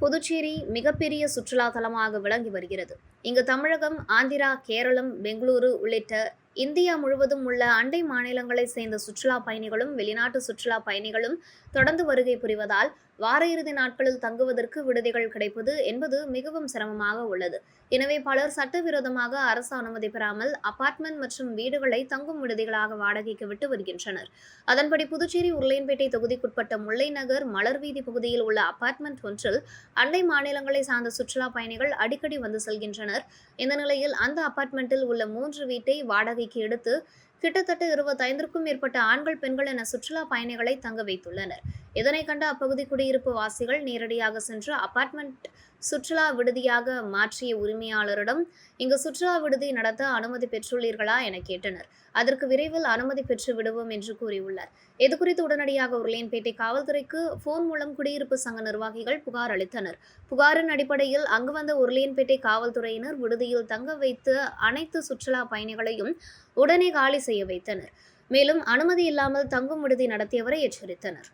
புதுச்சேரி மிகப்பெரிய சுற்றுலா தலமாக விளங்கி வருகிறது. இங்கு தமிழகம் ஆந்திரா கேரளம் பெங்களூரு உள்ளிட்ட இந்தியா முழுவதும் உள்ள அண்டை மாநிலங்களைச் சேர்ந்த சுற்றுலா பயணிகளும் வெளிநாட்டு சுற்றுலா பயணிகளும் தொடர்ந்து வருகை புரிவதால் வார இறுதி நாட்களில் தங்குவதற்கு விடுதிகள் கிடைப்பது என்பது மிகவும் சிரமமாக உள்ளது. எனவே பலர் சட்டவிரோதமாக அரசு அனுமதி பெறாமல் அபார்ட்மெண்ட் மற்றும் வீடுகளை தங்கும் விடுதிகளாக வாடகைக்கு விட்டு வருகின்றனர். அதன்படி புதுச்சேரி உருளையன்பேட்டை தொகுதிக்குட்பட்ட முல்லை நகர் மலர் வீதி பகுதியில் உள்ள அபார்ட்மெண்ட் ஒன்றில் அண்டை மாநிலங்களை சார்ந்த சுற்றுலா பயணிகள் அடிக்கடி வந்து செல்கின்றனர். இந்த நிலையில் அந்த அபார்ட்மெண்ட்டில் உள்ள மூன்று வீட்டை வாடகைக்கு எடுத்து கிட்டத்தட்ட இருபத்தைந்திற்கும் மேற்பட்ட ஆண்கள் பெண்கள் என சுற்றுலா பயணிகளை தங்க வைத்துள்ளனர். இதனை கண்ட அப்பகுதி குடியிருப்பு வாசிகள் நேரடியாக சென்று அபார்ட்மெண்ட் சுற்றுலா விடுதியாக மாற்றிய உரிமையாளரிடம் இங்கு சுற்றுலா விடுதி நடத்த அனுமதி பெற்றுள்ளீர்களா? என கேட்டனர். அதற்கு விரைவில் அனுமதி பெற்று விடுவோம் என்று கூறியுள்ளார். இதுகுறித்து உடனடியாக உருளையன்பேட்டை காவல்துறைக்கு போன் மூலம் குடியிருப்பு சங்க நிர்வாகிகள் புகார் அளித்தனர். புகாரின் அடிப்படையில் அங்கு வந்த உருளையன்பேட்டை காவல்துறையினர் விடுதியில் தங்க வைத்து அனைத்து சுற்றுலா பயணிகளையும் உடனே காலி செய்ய வைத்தனர். மேலும் அனுமதி இல்லாமல் தங்கும் விடுதி நடத்தியவரை எச்சரித்தனர்.